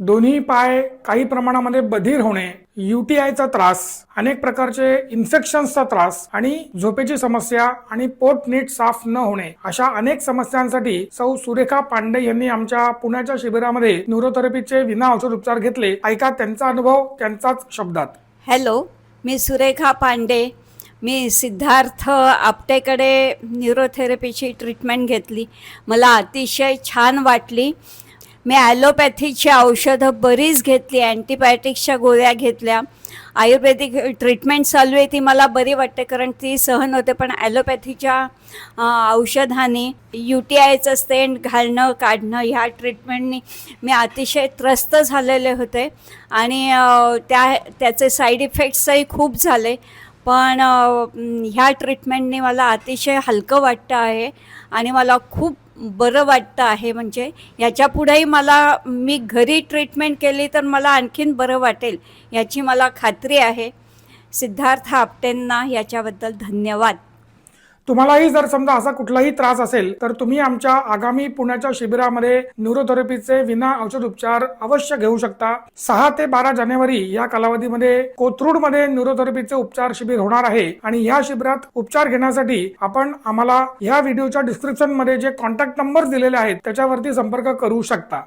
दोन्ही पाय काही प्रमाणामध्ये बधीर होणे युटीआयचा त्रास अनेक प्रकारचे इन्फेक्शन्सचा त्रास आणि झोपेची समस्या आणि पोट नीट साफ न होणे अशा अनेक समस्यांसाठी सौ सुरेखा पांडे यांनी आमच्या पुण्याच्या शिबिरामध्ये न्यूरोथेरपीचे विना औषध उपचार घेतले. ऐका त्यांचा अनुभव त्यांचाच शब्दात. हॅलो मी सुरेखा पांडे. मी सिद्धार्थ आपटेकडे न्यूरोथेरपीची ट्रीटमेंट घेतली. मला अतिशय छान वाटली. मी ॲलोपॅथीची औषधं बरीच घेतली अँटीबायोटिक्सच्या गोळ्या घेतल्या. आयुर्वेदिक ट्रीटमेंट चालू आहे ती मला बरी वाटते कारण ती सहन होते पण ॲलोपॅथीच्या औषधाने यू टी आयचं स्टेंट घालणं काढणं ह्या ट्रीटमेंटनी मी अतिशय त्रस्त झालेले होते. आणि त्या त्याचे साईड इफेक्ट्सही खूप झाले. पण ह्या ट्रीटमेंटने मला अतिशय हलकं वाटतं आहे. आणि मला खूप बरं वाटतं आहे. म्हणजे याच्या पुढेही मला मी घरी ट्रीटमेंट केली तर मला आणखीन बरं वाटेल याची मला खात्री आहे. सिद्धार्थ आपटेंना याच्याबद्दल धन्यवाद. तुम्हालाही जर समजा असा कुठलाही त्रास असेल तर तुम्ही आमच्या आगामी पुण्याच्या शिबिरामध्ये न्यूरोथेरपीचे विना औषध उपचार अवश्य घेऊ शकता. सहा ते बारा जानेवारी या कालावधीमध्ये कोथरूडमध्ये न्यूरोथेरपीचे उपचार शिबिर होणार आहे आणि या शिबिरात उपचार घेण्यासाठी आपण आम्हाला या व्हिडिओच्या डिस्क्रिप्शनमध्ये जे कॉन्टॅक्ट नंबर दिलेले आहेत त्याच्यावरती संपर्क करू शकता.